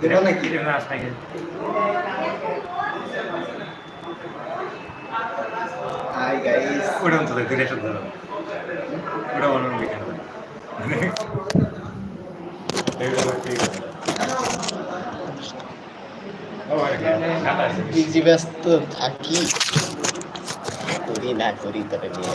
দেবা নাকি hi guys ওটা অন্তত ঘুরে আসতে ধরো ওটা মনে হবে কেন বিজি ব্যস্ত থাকি করি না করি তবে নিয়ে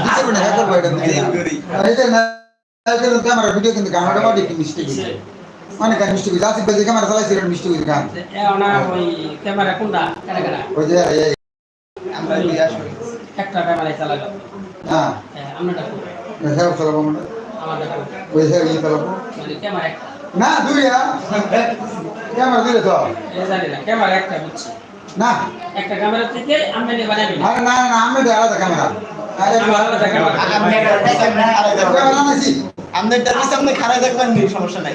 দিতে পারবে না হ্যাঁ করব এটা তুমি এটা নায়কের ক্যামেরা ভিডিও কিন্তু গানটা মাটি একটু মিস্টেক হয়েছে অনেক গান মিস্টেক হয়েছে আসিফ ভাই যে ক্যামেরা চালাইছে এটা মিস্টেক হয়েছে গান ওনা ওই ক্যামেরা কোনটা কেনা কেনা ওই যে এই, আমরা দিয়ে আসো। একটা ক্যামেরায় চালালো হ্যাঁ। আমরা ডাকবো হ্যাঁ চালাবো আমরা। আমার ডাকবো ওই হ্যাঁ ইয়ে চালাবো। মানে ক্যামেরা না দুই ক্যামেরা দিলে তো। জানি না ক্যামেরা একটা বুঝছি। না। একটা ক্যামেরা থেকে আমি নিয়ে বানাবি আরে না না না তো আলাদা ক্যামেরা। আমার আপনি একটা সামনে খাড়াই দেখবেন। ক্যামেরা নাইছি আপনি একটা সামনে খাড়াই দেখবেন নি, সমস্যা নাই।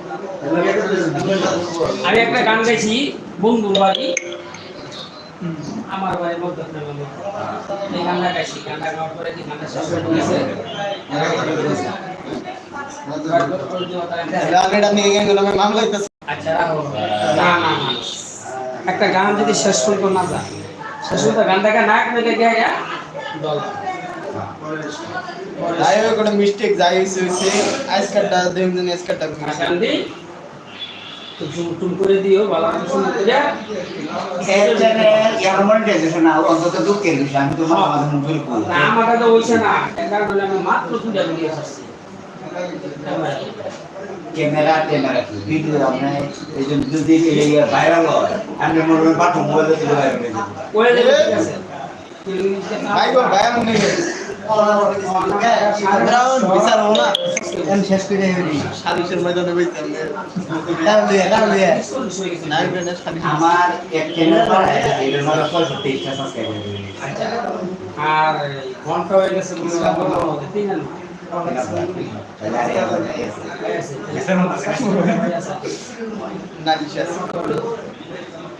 আমি একটা গান গাইছি বন্ধুর বাড়ি। আমার বাড়ির মধ্যে এই গানটা গাইছি গানটা গাওয়ার পরে কি গানটা শেষ হয়ে গেছে। আচ্ছা একটা গান যদি শেষ না যায় শেষ পর্যন্ত গানটাকে না করে গিয়ে দল যাই যাই হইছে হইছে। আজকালটা দিন দিন আজকালটা ঘুরে। গান দি তো জুম টুম করে দিও ভালো করে শুনে করে না আমাকে তো হইছে না। এটার বলে আমি মাত্র দুটা ভিডিও ছাড়ছি। ক্যামেরা ক্যামেরা কি? ভিডিও আমরা এই জন্য যদি ভাইরাল হয় আমি মনে হয় পাঠক মোবাইলে তুলে ভাইরাল হয়ে যাবে। ওই যে ভাই ভাই আমি নিয়ে বিচার হব না। শেষ করে হইনি সালিশের ময়দানে বইতাম না। না, না। আমার এক চ্যানেল পাড়ায় এর মধ্যে ছয়শো তেইশটা সাবস্ক্রাইবার আর ঘণ্টা হয়ে গেছে বলে তিন আনা। নালিশ আছে।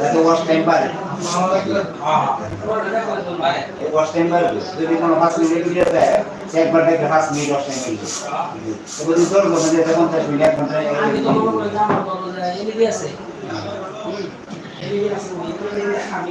যাতে ওয়াশ টাইম পারে ওয়াশ টাইম যদি কোনো পাঁচ মিনিট একবার দেখে পাঁচ মিনিট এবার কথা যে পঞ্চাশ মিনিট এক ঘণ্টা আমি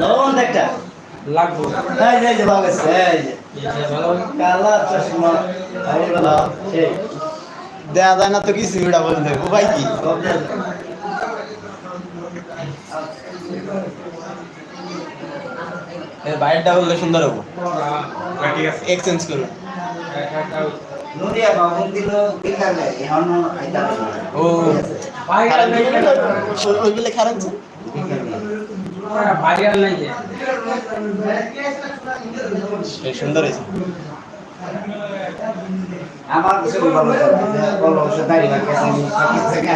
লবণ একটা লাগবো এই যে যে ভাগ আছে এই যে কালা চশমা ভাই বলা সেই দেয়া যায় না তো কিছু ভিড়া বলতে উপায় কি বাইরটা বললে সুন্দর হব। ঠিক আছে। এক্সচেঞ্জ করুন। নদিয়া বাবন দিল দেখালে এখন আইতা ও। ভাইরাল নাই ওইগুলো খারাপ আছে ভাইরাল নাই যে সে সুন্দর হয়েছে। আমার কিছু ভালো বলো সে দাঁড়িয়ে গেছে সকিস থেকে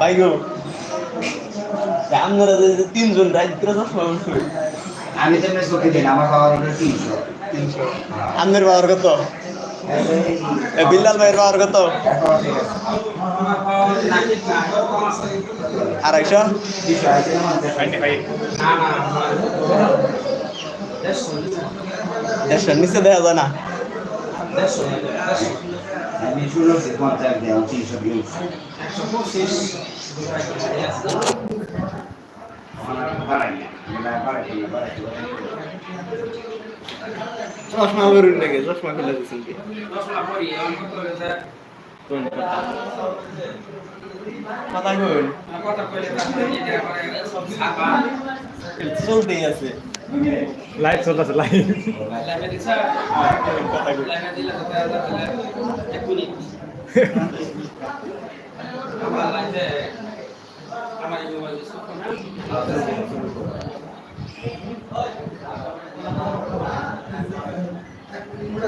ভাই গো আপনারা যে যে তিনজন চশমা উঠবে আমি তো মেস করতে দিন আমার বাবার উপরে তিনশো। আপনার বাবার কত? বিল্লাল ভাইয়ের বাবার কত? আড়াইশো? দেড়শো নিচে দেওয়া যায় না। তিনশো চশমা বেরুন নাকি চশমা খুলে দিচ্ছেন কি? কথা কইন চলতেই আছে। লাইভ চলতেছে লাইভ কথা কইন এটাই বুঝছি আমরা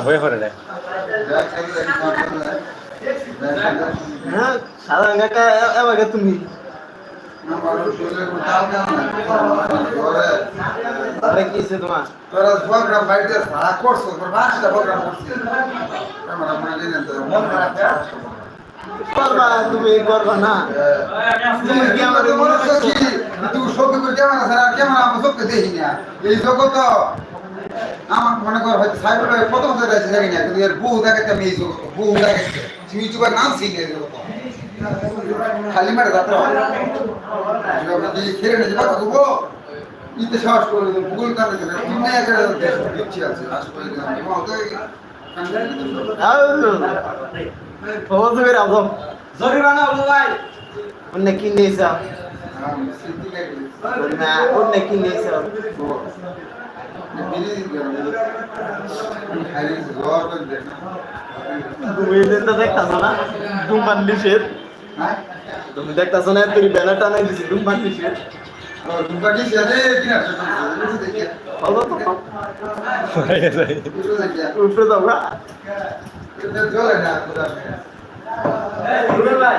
হয়ে একটা এবার তুমি আরে কি হইছে তোমার তোরা প্রোগ্রাম বাইরে সারা করছ তোর পাঁচটা প্রোগ্রাম করছিস আমরা মনে জানেন তো করবা তুমি করবা না। তুমি কি আমার মনে সবকে করে আমরা দেখি না। এই জগৎ আমার মনে কর হয়তো সাইবার ভাই কত বছর আছে জানি না কিন্তু এর বহু দেখাতে আমি এই জগৎ বহু দেখাতে তুমি ইউটিউবার নাম শিখে এই জগৎ খালি মারে যাতে ছেড়ে নিয়ে যাবা তবু ইতে সাহস করে ভূগোল কারণে দিচ্ছি আছে জরিমানা ভাই। অন্য কি নিয়েছ? না অন্য কি নিয়েছ? তুমি তো না? ধূমপান নিষেধ। তুমি দেখতাছো না তুমি ব্যানার টানাই দিছি ধূমপান নিষেধ হলো তো? হয়ে। গেছে উপরে যাও না ভাই।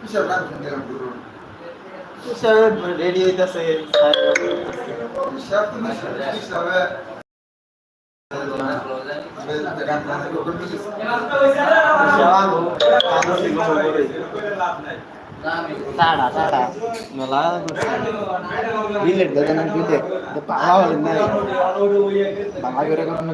কিসের গান শুনতে কিসের রেডি হইতাছে? মেলা বিলেট দাদা না বিলেট পালা হল না বাংলা করে কোনো